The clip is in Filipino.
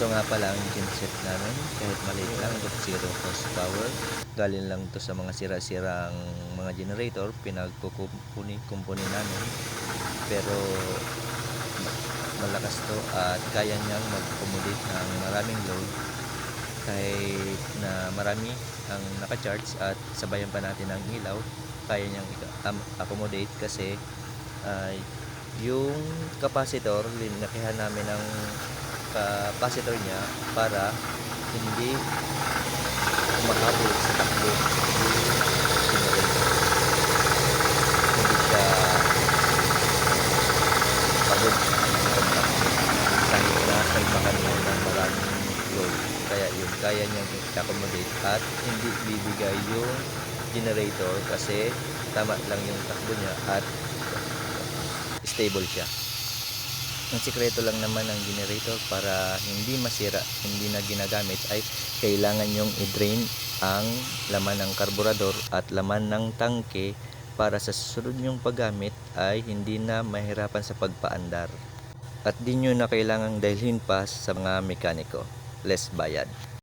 Ito nga pala ang genset namin, kahit maliit lang, ito zero horsepower. Galing lang to sa mga sira-sirang mga generator, pinagkukumpuni namin. Pero ma- malakas to at kaya niyang mag-accommodate ng maraming load kahit na marami ang naka-charge at sabayan pa natin ng ilaw kaya niyang accommodate kasi ah, yung capacitor linakihan namin ng capacitor niya para hindi umahabol sa takbo. Hindi siya pagod. Kahit na salpakan mo ng maraming load. Kaya yun kaya niyang i-accommodate at hindi bibigay yung generator kasi tama lang yung takbo niya at stable siya ang sikreto lang naman ng generator para hindi masira, hindi na ginagamit ay kailangan yung i-drain ang laman ng karburador at laman ng tangke para sa susunod yung paggamit ay hindi na mahirapan sa pagpaandar. At di nyo na kailangang dalhin pa sa mga mekaniko. Less bayad.